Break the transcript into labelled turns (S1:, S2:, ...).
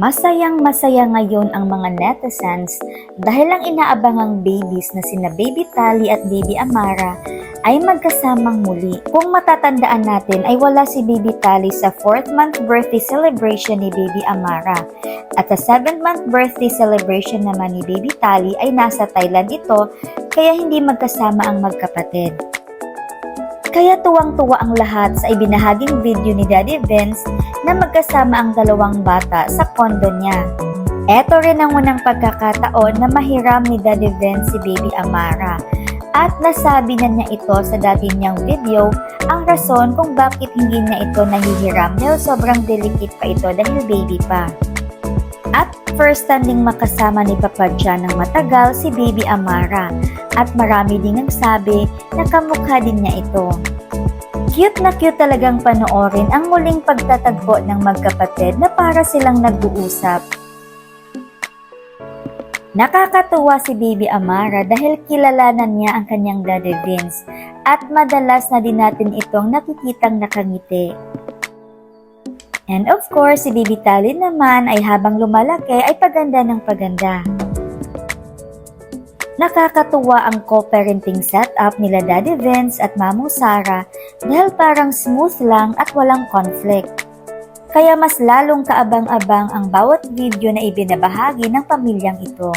S1: Masayang masaya ngayon ang mga netizens dahil ang inaabangang babies na sina Baby Tali at Baby Amara ay magkasamang muli. Kung matatandaan natin ay wala si Baby Tali sa 4th month birthday celebration ni Baby Amara. At sa 7th month birthday celebration naman ni Baby Tali ay nasa Thailand ito kaya hindi magkasama ang magkapatid. Kaya tuwang-tuwa ang lahat sa ibinahaging video ni Daddy Vince na magkasama ang dalawang bata sa kondo niya. Ito rin ang unang pagkakataon na mahiram ni Daddy Vince si Baby Amara. At nasabi na niya ito sa dati niyang video ang rason kung bakit hindi niya ito nahihiram dahil sobrang delicate pa ito dahil baby pa. At first time ding makasama ni Papa John ng matagal si Baby Amara at marami ding nagsabi na kamukha din niya ito. Cute na cute talagang panoorin ang muling pagtatagpo ng magkapatid na para silang nag-uusap. Nakakatuwa si Baby Amara dahil kilalanan niya ang kanyang daddy Vince at madalas na din natin itong nakikitang nakangiti. And of course, si Bibi Tali naman ay habang lumalaki ay paganda ng paganda. Nakakatuwa ang co-parenting setup nila Daddy Vince at Mamong Sara dahil parang smooth lang at walang conflict. Kaya mas lalong kaabang-abang ang bawat video na ibinabahagi ng pamilyang ito.